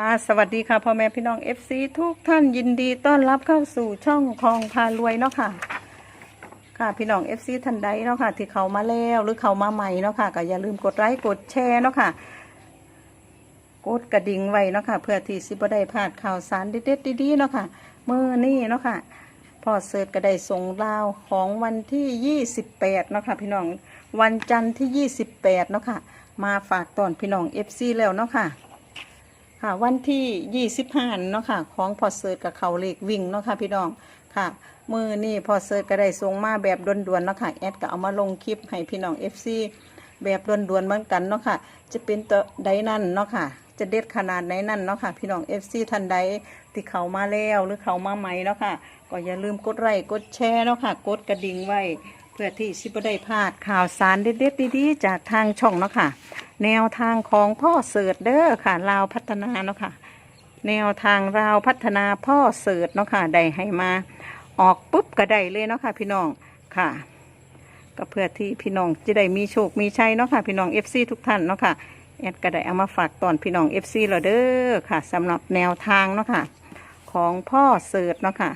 อ่าสวัสดีค่ะพ่อแม่พี่น้อง FC ทุกท่านยินดีต้อนรับเข้าสู่ช่องคลองพารวยเนาะค่ะ ค่ะพี่น้อง FC ท่านใดเนาะค่ะ ที่เขามาแล้วหรือเขามาใหม่เนาะค่ะก็อย่าลืมกดไลค์กดแชร์เนาะค่ะกดกระดิ่งไว้เนาะค่ะ เพื่อที่สิบได้พลาดข่าวสารเด็ดๆดีๆเนาะค่ะเมื่อนี้เนาะค่ะพอเสิร์ชก็ได้ส่งราวของวันที่ 28เนาะค่ะพี่น้องวันจันทร์ที่ 28เนาะค่ะ มาฝากตอนพี่น้อง FC แล้วเนาะค่ะ ค่ะ วันที่25เนาะค่ะ ของพอเสิร์ชกับเขาเลขวิ่งเนาะค่ะพี่น้องค่ะมือนี่พอเสิร์ชก็ได้ส่งมาแบบด่วนๆเนาะค่ะแอดก็เอามาลงคลิปให้พี่น้อง FC แบบด่วนๆเหมือนกันเนาะค่ะ จะเป็นตัวใดนั่นเนาะค่ะ จะเด็ดขนาดไหนนั่นเนาะค่ะ พี่น้อง FC ท่านใดที่เขามาแล้วหรือเขามาใหม่เนาะค่ะ ก็อย่าลืมกดไลค์กดแชร์เนาะค่ะ กดกระดิ่งไว้ เพื่อที่สิบได้พลาดข่าวสารเด็ดๆดีๆจากทางช่องเนาะค่ะ แนวทางของพ่อเสิร์ชเด้อค่ะลาวพัฒนาเนาะค่ะ แนวทางราวพัฒนาพ่อเสิร์ชเนาะค่ะได้ให้มา ออกปุ๊บก็ได้เลยเนาะค่ะ พี่น้องค่ะ ก็เพื่อที่พี่น้องจะได้มีโชคมีชัยเนาะค่ะ พี่น้อง FC ทุกท่านเนาะค่ะแอดก็ได้เอามาฝากตอนพี่น้อง FC เราเด้อค่ะสำหรับแนวทางเนาะค่ะ ของพ่อเสิร์ชเนาะค่ะ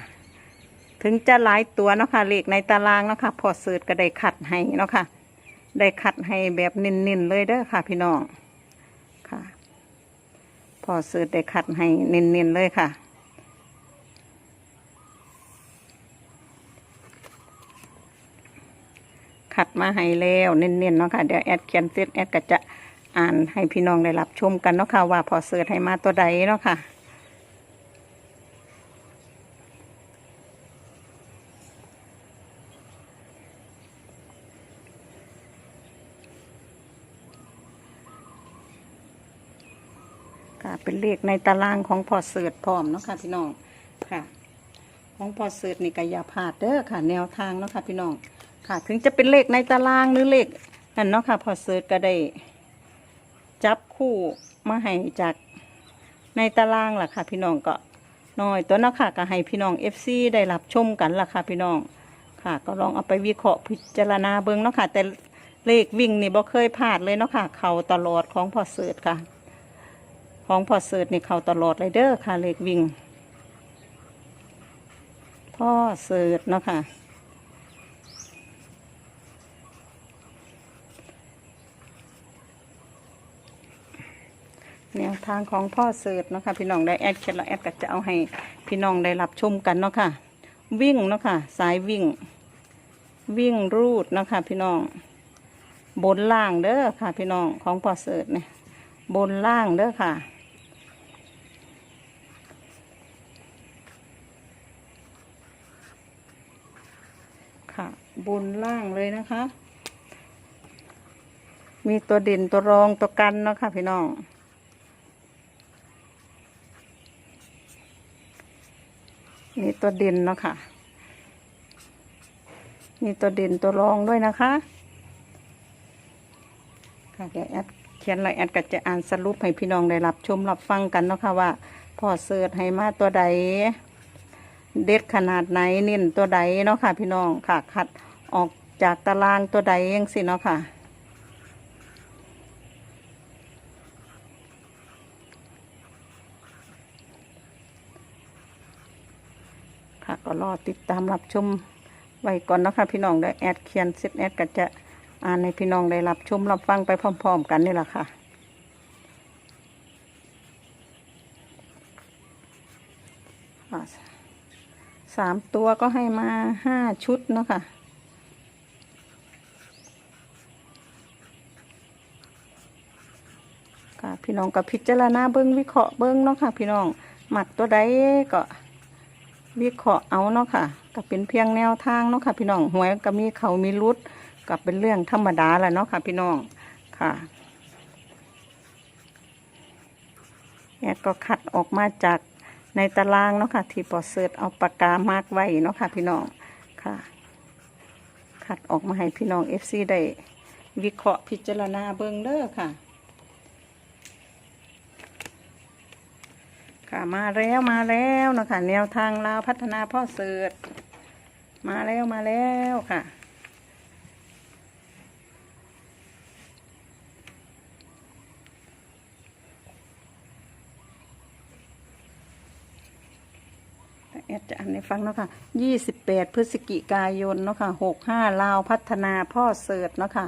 ถึงจะหลายตัวเนาะค่ะเลขในตารางเนาะค่ะพ่อเสิร์ชก็ได้ขัดให้เนาะค่ะ ได้ขัดให้แบบเน้นๆเลยเด้อค่ะ พี่น้องค่ะ พอเสิร์ชได้ขัดให้เน้นๆเลยค่ะ ขัดมาให้แล้วเน้นๆเนาะค่ะเดี๋ยวแอดเขียนเสร็จแอดก็จะอ่านให้พี่น้องได้รับชมกันเนาะค่ะว่าพอเสิร์ชให้มาตัวใดเนาะค่ะ เป็นเลขในตารางของพอเสิร์ชพร้อมเนาะค่ะพี่น้องค่ะ ของพอเสิร์ชนี่ก็อย่าพลาดเด้อค่ะ แนวทางเนาะค่ะพี่น้องค่ะ ถึงจะเป็นเลขในตารางหรือเลขนั่นเนาะค่ะพอเสิร์ชก็ได้จับคู่มาให้จากในตารางล่ะค่ะ พี่น้องก็น้อยตัวเนาะค่ะก็ให้พี่น้องเอฟซีได้รับชมกันล่ะค่ะพี่น้องค่ะ ก็ลองเอาไปวิเคราะห์พิจารณาเบิ่งเนาะค่ะ แต่เลขวิ่งนี่บ่เคยพลาดเลยเนาะค่ะ เขาตลอดของพอเสิร์ชค่ะ ของพอเสิร์ชนี่เขาตลอดเลยเด้อค่ะเลขวิ่ง พ่อเสิร์ชเนาะค่ะ แนวทางของพ่อเสิร์ชเนาะค่ะพี่น้องได้แอดเแล้วแอดก็จะเอาให้พี่น้องได้รับชมกันเนาะค่ะ วิ่งเนาะค่ะ สายวิ่ง วิ่งรูดเนาะค่ะพี่น้องบนล่างเด้อค่ะพี่น้องของพ่อเสิร์ชเนี่ยบนล่างเด้อค่ะ ค่ะ บนล่างเลยนะคะ มีตัวเด่นตัวรองตัวกันเนาะค่ะพี่น้องมีตัวเด่นเนาะค่ะ มีตัวเด่นตัวรองด้วยนะคะ ค่ะเดี๋ยวแอดเขียนอะไรแอดก็จะอ่านสรุปให้พี่น้องได้รับชมรับฟังกันเนาะค่ะว่าพอเสิร์ชให้มาตัวใด เด็ดขนาดไหนเน้นตัวใดเนาะค่ะ พี่น้องค่ะคัดออกจากตารางตัวใดยังสิเนาะค่ะ ค่ะก็รอติดตามรับชมไว้ก่อนเนาะค่ะพี่น้องได้แอดเขียนเซตแอดก็จะอ่านให้พี่น้องได้รับชมรับฟังไปพร้อม ๆ กันนี่แหละค่ะอ่า สามตัวก็ให้มาห้าชุดเนาะค่ะ ค่ะ พี่น้องก็พิจารณาเบิ้งวิเคราะห์เบิ้งเนาะค่ะ พี่น้องหมักตัวใดก็วิเคราะห์เอาเนาะค่ะก็เป็นเพียงแนวทางเนาะค่ะ พี่น้องหวยก็มีเขามีรุดก็เป็นเรื่องธรรมดาแหละเนาะค่ะ พี่น้องค่ะแอดก็คัดออกมาจาก ในตารางเนาะค่ะที่ปอเสิร์ตเอาปากกามาร์กไว้เนาะค่ะพี่น้องค่ะคัดออกมาให้พี่น้องเอฟซีได้วิเคราะห์พิจารณาเบิ่งเด้อค่ะ ค่ะมาแล้วมาแล้วนะคะแนวทางลาวพัฒนาพ่อเสิร์ชมาแล้วมาแล้วค่ะ อดจะอ่านให้ฟังเนาะค่ะ28พฤศจิกายนเนาะค่ะ65ลาวพัฒนาพ่อเสิร์ชเนาะค่ะ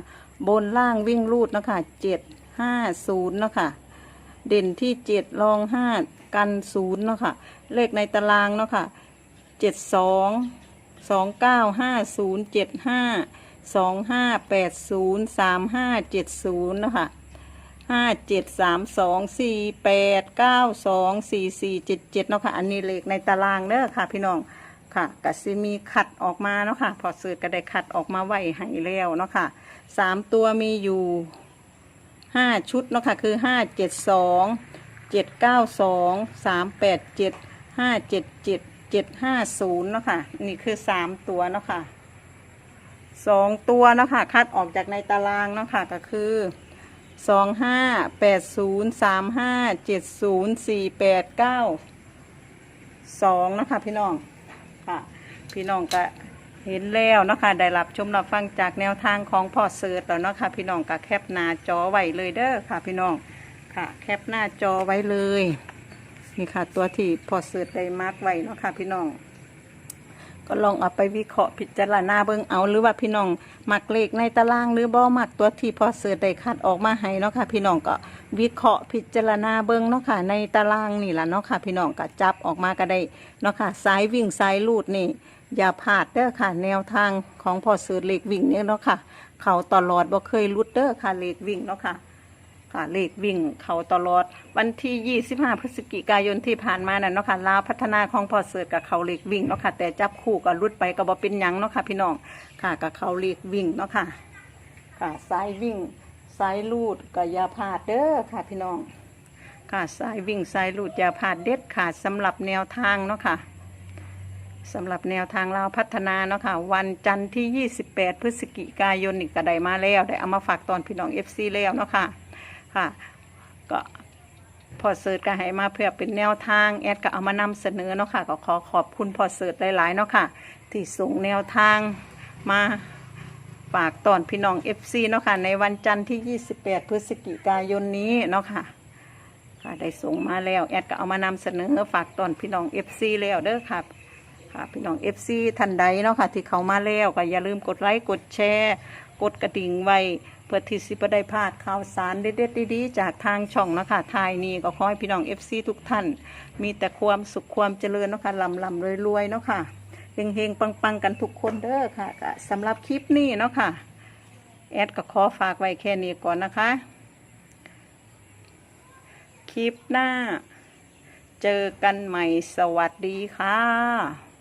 บนล่างวิ่งรูดเนาะค่ะ750เนาะค่ะเด่นที่7รอง5กัน0เนาะค่ะเลขในตารางเนาะค่ะ72 2950 75 2580 3570เนาะค่ะ ห้าเจ็ดสามสองสี่แปดเก้าสองสี่สี่เจ็ดเจ็ดเนาะค่ะ อันนี้เลขในตารางเด้อค่ะพี่น้องค่ะกสิมีขัดออกมาเนาะค่ะ พอสืดก็ได้ขัดออกมาไหวให้แล้วเนาะค่ะสามตัวมีอยู่ห้าชุดเนาะค่ะคือห้าเจ็ดสองเจ็ดเก้าสองสามแปดเจ็ดห้าเจ็ดเจ็ดเจ็ดห้าศูนย์เนาะค่ะ นี่คือสามตัวเนาะค่ะสองตัวเนาะค่ะคัดออกจากในตารางเนาะค่ะก็คือ สองห้าแปดศูนย์สามห้าเจ็ดศูนย์สี่แปดเก้าสองนะคะพี่น้องค่ะ พี่น้องก็เห็นแล้วเนาะคะได้รับชมรับฟังจากแนวทางของพ่อเสิร์ตแล้วเนาะคะพี่น้องก็แคปหน้าจอไว้เลยเด้อค่ะ พี่น้องค่ะ แคปหน้าจอไว้เลยนี่ค่ะ ตัวที่พ่อเสิร์ตได้มาร์กไว้เนาะค่ะพี่น้อง ก็ลองเอาไปวิเคราะห์พิจารณาเบิ่งเอา หรือว่าพี่น้องมักเลขในตารางหรือบ่มักตัวที่พอเสือได้คัดออกมาให้เนาะค่ะ พี่น้องก็วิเคราะห์พิจารณาเบิ่งเนาะค่ะ ในตารางนี่แหละเนาะค่ะ พี่น้องก็จับออกมาก็ได้เนาะค่ะสายวิ่งสายลูดนี่ อย่าพลาดเด้อค่ะ แนวทางของพอเสือเลขวิ่งเนี่ยเนาะค่ะ เขาตลอดบ่เคยลุดเด้อค่ะเลขวิ่งเนาะค่ะ ค่ะเลขวิ่งเขาตลอด วันที่ 25 พฤศจิกายนที่ผ่านมานั่นเนาะค่ะลาวพัฒนาของพอเสิร์ตกับเขาเลขวิ่งเนาะค่ะแต่จับคู่ก็รุดไปก็บ่เป็นหยังเนาะค่ะพี่น้องค่ะกับเขาเลขวิ่งเนาะค่ะค่ะสายวิ่งสายลูดก็อย่าพาดเด้อค่ะพี่น้องค่ะสายวิ่งสายลูดยาพาดเด็ดขาดสำหรับแนวทางเนาะค่ะสำหรับแนวทางเราพัฒนาเนาะค่ะ วันจันทร์ที่ 28 พฤศจิกายนนี่ก็ได้มาแล้ว ได้เอามาฝากตอนพี่น้อง FC แล้วเนาะค่ะ ค่ะ ก็พอเสิร์ตก็ให้มาเพื่อเป็นแนวทางแอดก็เอามานำเสนอเนาะค่ะก็ขอขอบคุณพอเสิร์ตหลายๆเนาะค่ะ ที่ส่งแนวทางมาฝากตอนพี่น้อง FC เนาะค่ะในวันจันทร์ที่ 28 พฤศจิกายนนี้เนาะค่ะค่ะได้ส่งมาแล้วแอดก็เอามานำเสนอฝากตอนพี่น้อง FC แล้วเด้อค่ะค่ะพี่น้อง FC ท่านใดเนาะค่ะที่เขามาแล้วก็อย่าลืมกดไลค์กดแชร์ กดกระดิ่งไว้เพื่อที่สิบได้พลาดข่าวสารเด็ดๆดีๆจากทางช่องนะคะทายนี้ก็ขอให้พี่น้องเอฟซีทุกท่าน มีแต่ความสุขความเจริญเนาะค่ะลำลำรวยๆเนาะค่ะเฮงๆปังๆกันทุกคนเด้อค่ะสำหรับคลิปนี้เนาะค่ะแอดก็ขอฝากไว้แค่นี้ก่อนนะคะ คลิปหน้า เจอกันใหม่สวัสดีค่ะ